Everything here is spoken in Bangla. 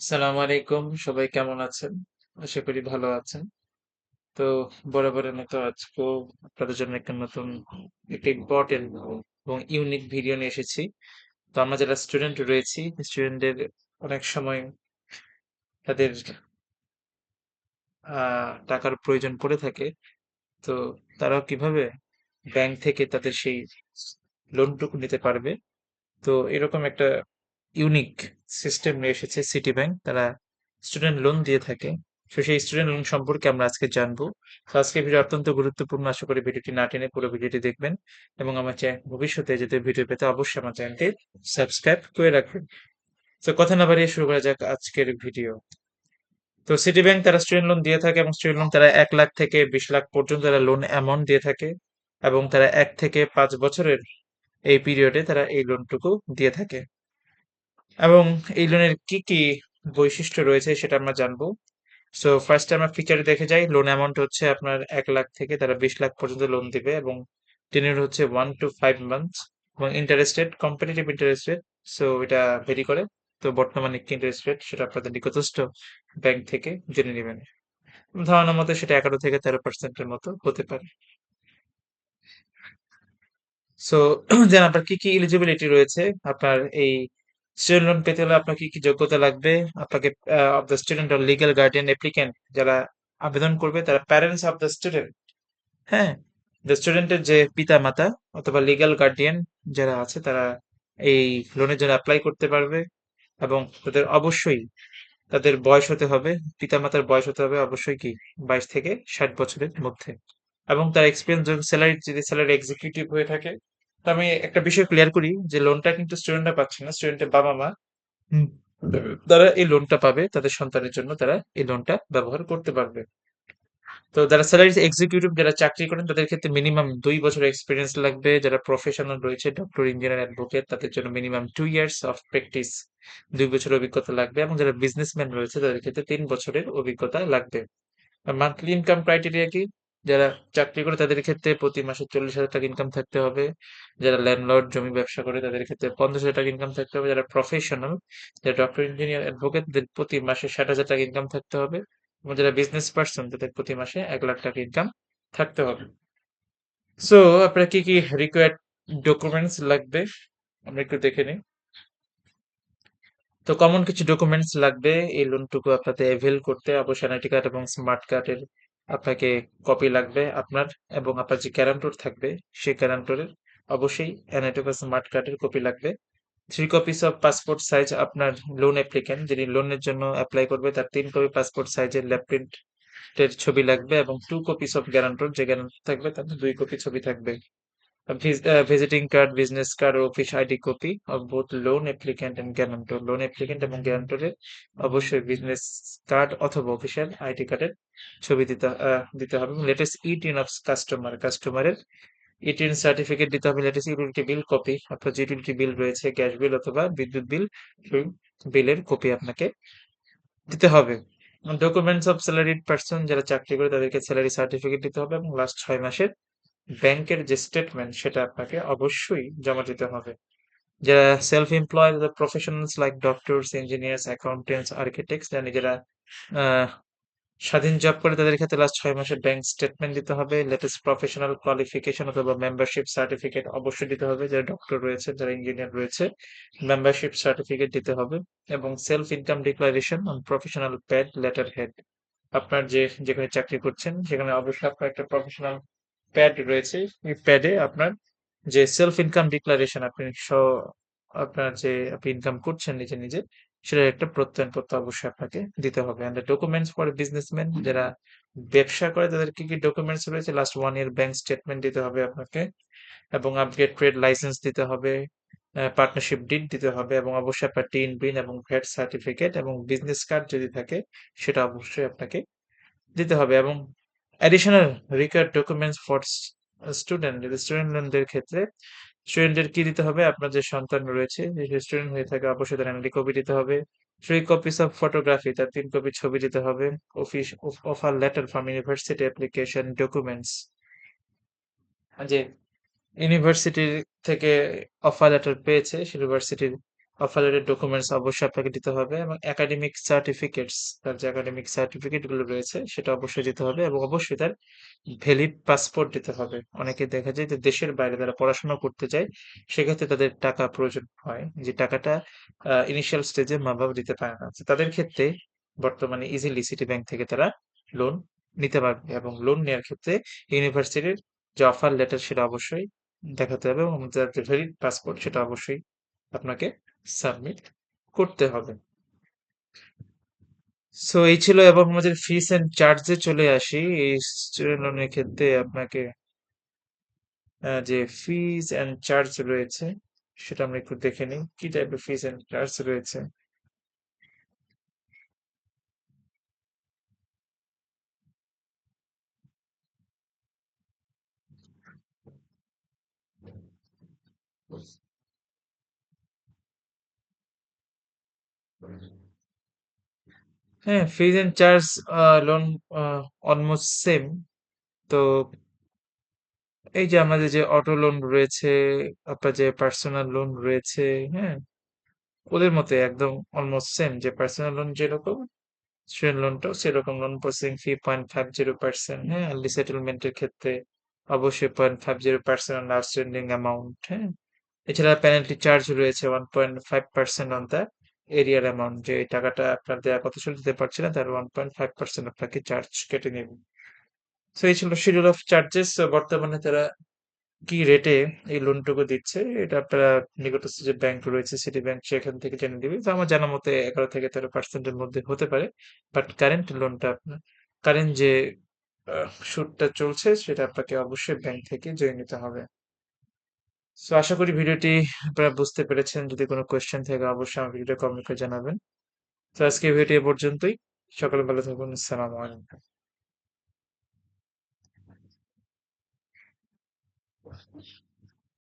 আসসালামু আলাইকুম, সবাই কেমন আছেন? আশা করি ভালো আছেন। তো বরাবরের মতো আজকেও আপনাদের জন্য একটা নতুন একটা ইম্পর্টেন্ট এবং ইউনিক ভিডিও নিয়ে এসেছি। তো আমরা যারা স্টুডেন্ট রয়েছি স্টুডেন্টদের অনেক সময় তাদের টাকার প্রয়োজন পড়ে থাকে। তো তারাও কীভাবে ব্যাংক থেকে তাদের সেই লোনটুকু নিতে পারবে? তো এরকম একটা ইউনিক সিস্টেম নিয়ে এসেছে সিটি ব্যাংক তারা স্টুডেন্ট লোন দিয়ে থাকে। তো সেই স্টুডেন্ট লোন সম্পর্কে আমরা আজকে জানব। আজকে ভিডিও অত্যন্ত গুরুত্বপূর্ণ। আশা করি ভিডিওটি না টেনে পুরো ভিডিওটি দেখবেন এবং আমার চ্যানেল ভবিষ্যতে যদি ভিডিও পেতে অবশ্যই আমার চ্যানেলটি সাবস্ক্রাইব করে রাখবেন। তো কথা না বাড়িয়ে শুরু করা যাক আজকের ভিডিও তো সিটি ব্যাংক তারা স্টুডেন্ট লোন দিয়ে থাকে এবং স্টুডেন্ট লোন তারা এক লাখ থেকে বিশ লাখ পর্যন্ত তারা লোন অ্যামাউন্ট দিয়ে থাকে এবং তারা এক থেকে পাঁচ বছরের এই পিরিয়ডে তারা এই লোনটুকু দিয়ে থাকে। এবং এই লোনের কি কি বৈশিষ্ট্য রয়েছে সেটা আমরা জানব। সো ফার্স্ট আমরা ফিচারে দেখে যাই। লোন অ্যামাউন্ট হচ্ছে আপনার এক লাখ থেকে তারা বিশ লাখ পর্যন্ত লোন দিবে এবং টেনিউর হচ্ছে ওয়ান টু ফাইভ মান্থস এবং interest rate competitive interest rate so এটা ভেরি করে। তো বর্তমানে কি ইন্টারেস্ট রেট সেটা আপনাদের নিকটস্থ ব্যাংক থেকে জেনে নেবেন। ধারণা মতো সেটা এগারো থেকে তেরো পার্সেন্টের মতো হতে পারে। সো দেন আপনার কি কি এলিজিবিলিটি রয়েছে? আপনার এই স্টুডেন্ট লোন পেতে হলে আপনার কি কি যোগ্যতা লাগবে? আপনাকে of the student or legal guardian applicant যারা আবেদন করবে, তারা প্যারেন্টস অফ দ্য স্টুডেন্ট হ্যাঁ দ্য স্টুডেন্টের যে পিতা মাতা অথবা লিগ্যাল গার্ডিয়ান যারা আছে, তারা এই লোনের জন্য অ্যাপ্লাই করতে পারবে এবং তাদের অবশ্যই তাদের বয়স হতে হবে, পিতামাতার বয়স হতে হবে অবশ্যই কি বাইশ থেকে ষাট বছরের মধ্যে। এবং তার এক্সপিরিয়েন্স স্যালারি যদি স্যালারি এক্সিকিউটিভ হয়ে থাকে তো আমি একটা বিষয় ক্লিয়ার করি যে লোনটা কিন্তু স্টুডেন্টরা পাচ্ছে না স্টুডেন্টের বাবা মা তারা এই লোনটা পাবে তাদের সন্তানের জন্য তারা এই লোনটা ব্যবহার করতে পারবে। তো যারা স্যালারি এক্সিকিউটিভ যারা চাকরি করেন তাদের ক্ষেত্রে মিনিমাম দুই বছর এক্সপিরিয়েন্স লাগবে। যারা প্রফেশনাল রয়েছে ডক্টর ইঞ্জিনিয়ার অ্যাডভোকেট তাদের জন্য minimum two years of practice দুই বছরের অভিজ্ঞতা লাগবে এবং যারা বিজনেসম্যান রয়েছে তাদের ক্ষেত্রে তিন বছরের অভিজ্ঞতা লাগবে। মান্থলি ইনকাম ক্রাইটেরিয়া কি? যারা চাকরি করে তাদের ক্ষেত্রে প্রতি মাসে চল্লিশ হাজার টাকা ইনকাম থাকতে হবে। যারা ল্যান্ডলর্ড জমি ব্যবসা করে তাদের ক্ষেত্রে পঞ্চাশ হাজার টাকা ইনকাম থাকতে হবে। যারা প্রফেশনাল যারা ডক্টর ইঞ্জিনিয়ার অ্যাডভোকেট তাদের প্রতি মাসে ষাট হাজার টাকা ইনকাম থাকতে হবে। এবং যারা বিজনেস পার্সন তাদের প্রতি মাসে এক লাখ টাকা ইনকাম থাকতে হবে। সো আপনার কি কি রিকোয়ার্ড ডকুমেন্টস লাগবে? আমরা একটু দেখে নিই। তো কমন কিছু ডকুমেন্টস লাগবে। এই লোনটুকু আপনাদের অ্যাভেল করতে, অবশ্যই এনআইডি কার্ড এবং স্মার্ট কার্ডের আপনাকে কপি লাগবে আপনার এবং আপনার যে গ্যারান্টর থাকবে, সেই গ্যারান্টরের অবশ্যই অ্যানাটোকাস স্মার্ট কার্ডের কপি লাগবে। Three copies of passport size আপনার লোন অ্যাপ্লিক্যান্ট যিনি লোনের জন্য অ্যাপ্লাই করবে, তার তিন কপি পাসপোর্ট সাইজের ল্যাব ছবি লাগবে এবং টু কপিস অফ গ্যারান্টর যে গ্যারান্টর থাকবে, তার দুই কপি ছবি থাকবে। Visiting card business card office ID copy of both loan applicant and guarantor loan applicant এবং গ্যারান্টরের অবশ্যই বিজনেস কার্ড অথবা অফিসিয়াল আইডি কার্ডের ছবি দিতে দিতে হবে লেটেস্ট ইটিন অফ কাস্টমার কাস্টমারের ইটিন সার্টিফিকেট দিতে হবে লেটেস্ট ইউটিলিটি বিল কপি অর্থাৎ যে ইউটিলিটি বিল রয়েছে গ্যাস বিল অথবা বিদ্যুৎ বিল বিলের কপি আপনাকে দিতে হবে। ডকুমেন্টস অফ স্যালারিড পার্সন যারা চাকরি করে তাদেরকে স্যালারি সার্টিফিকেট দিতে হবে এবং লাস্ট ছয় মাসের ব্যাংকের যে স্টেটমেন্ট সেটা আপনাকে অবশ্যই জমা দিতে হবে। যারা self employed professionals like doctors engineers accountants architects যারা নিজেরা স্বাধীন জব করে তাদের ক্ষেত্রে লাস্ট ছয় মাসের ব্যাংক স্টেটমেন্ট দিতে হবে। লেটেস্ট প্রফেশনাল কোয়ালিফিকেশন অথবা মেম্বারশিপ সার্টিফিকেট অবশ্যই দিতে হবে। যারা ডক্টর রয়েছে, যারা ইঞ্জিনিয়ার রয়েছে মেম্বারশিপ সার্টিফিকেট দিতে হবে এবং self income declaration on professional pad letter head আপনার যে, যেখানে চাকরি করছেন, সেখানে অবশ্যই আপনার একটা প্রফেশনাল প্যাড রয়েছে। এই প্যাডে আপনার যে সেলফ ইনকাম ডিক্লারেশন আপনি স আপনার যে আপনি ইনকাম করছেন নিজে নিজে সেটার একটা প্রত্যয়নপত্র অবশ্যই আপনাকে দিতে হবে। অ্যান্ড ডকুমেন্টস ফর বিজনেসম্যান যারা ব্যবসা করে তাদের কি কি ডকুমেন্টস রয়েছে? Last one year bank statement দিতে হবে আপনাকে এবং আপগ্রেড ট্রেড লাইসেন্স দিতে হবে পার্টনারশিপ ডিড দিতে হবে এবং অবশ্যই আপনার টিন বিন এবং ভ্যাট সার্টিফিকেট এবং বিজনেস কার্ড যদি থাকে সেটা অবশ্যই আপনাকে দিতে হবে এবং additional required documents for student student লোনদের ক্ষেত্রে স্টুডেন্টের কি দিতে হবে? আপনার যে সন্তান রয়েছে, যে স্টুডেন্ট হয়ে থাকে, অবশ্যই তার এনআইডি কপি দিতে হবে। থ্রি কপিস অফ ফটোগ্রাফি তার তিন কপি ছবি দিতে হবে। Office offer letter from university application documents যে ইউনিভার্সিটির থেকে অফার লেটার পেয়েছে ইউনিভার্সিটির অফার লেটার ডকুমেন্টস অবশ্যই আপনাকে দিতে হবে এবং একাডেমিক সার্টিফিকেটস তার যে একাডেমিক সার্টিফিকেটগুলো রয়েছে, সেটা অবশ্যই দিতে হবে এবং অবশ্যই তার ভ্যালিড পাসপোর্ট দিতে হবে। অনেকে দেখা যায় যে দেশের বাইরে তারা পড়াশোনা করতে যায়, সেক্ষেত্রে তাদের টাকা প্রয়োজন হয়, যে টাকাটা ইনিশিয়াল স্টেজে মা বাবা দিতে পারে না। তাদের ক্ষেত্রে বর্তমানে ইজিলি সিটি ব্যাংক থেকে তারা লোন নিতে পারবে এবং লোন নেওয়ার ক্ষেত্রে ইউনিভার্সিটির যে অফার লেটার সেটা অবশ্যই দেখাতে হবে এবং যে ভ্যালিড পাসপোর্ট সেটা অবশ্যই আপনাকে সাবমিট করতে হবে। সো এই ছিল এবং আমাদের ফিস এন্ড চার্জে চলে আসি। এই স্টুডেন্ট লোনের ক্ষেত্রে আপনাকে যে ফিস এন্ড চার্জ রয়েছে, সেটা আমরা একটু দেখে নিই। কি টাইপের ফিস এন্ড চার্জ রয়েছে? হ্যাঁ fees and charge loan almost same তো এই যে আমাদের যে অটো লোন রয়েছে, আপনার যে পার্সোনাল লোন রয়েছে হ্যাঁ ওদের মতো একদম অলমোস্ট সেম যে পার্সোনাল লোন যেরকম স্টুডেন্ট লোনটাও সেরকম loan processing fee point five zero percent হ্যাঁ আর্লি সেটেলমেন্টের ক্ষেত্রে অবশ্যই point five zero percent outstanding amount হ্যাঁ। এছাড়া পেনাল্টি চার্জ রয়েছে one point five percent on the arrear amount যে এই টাকাটা আপনার দেওয়া কত ছিল দিতে পারছে না, তার ওয়ান পয়েন্ট ফাইভ পার্সেন্ট আপনাকে চার্জ কেটে নেবে। তো এই ছিল শিডিউল অফ চার্জেস বর্তমানে তারা কি রেটে এই লোনটুকু দিচ্ছে, এটা আপনারা নিকটস্থ যে ব্যাংক রয়েছে সিটি ব্যাংক সেখান থেকে জেনে দিবে তো আমার জানা মতে এগারো থেকে তেরো পার্সেন্টের মধ্যে হতে পারে বাট কারেন্ট লোনটা আপনার কারেন্ট যে সুদটা চলছে, সেটা আপনাকে অবশ্যই ব্যাংক থেকে জেনে নিতে হবে। তো আশা করি ভিডিওটি আপনারা বুঝতে পেরেছেন। যদি কোনো কোয়েশ্চেন থাকে, অবশ্যই আমার ভিডিওটা কমেন্ট করে জানাবেন। তো আজকে ভিডিওটি এ পর্যন্তই। সকালে ভালো থাকুন। আসসালামু আলাইকুম।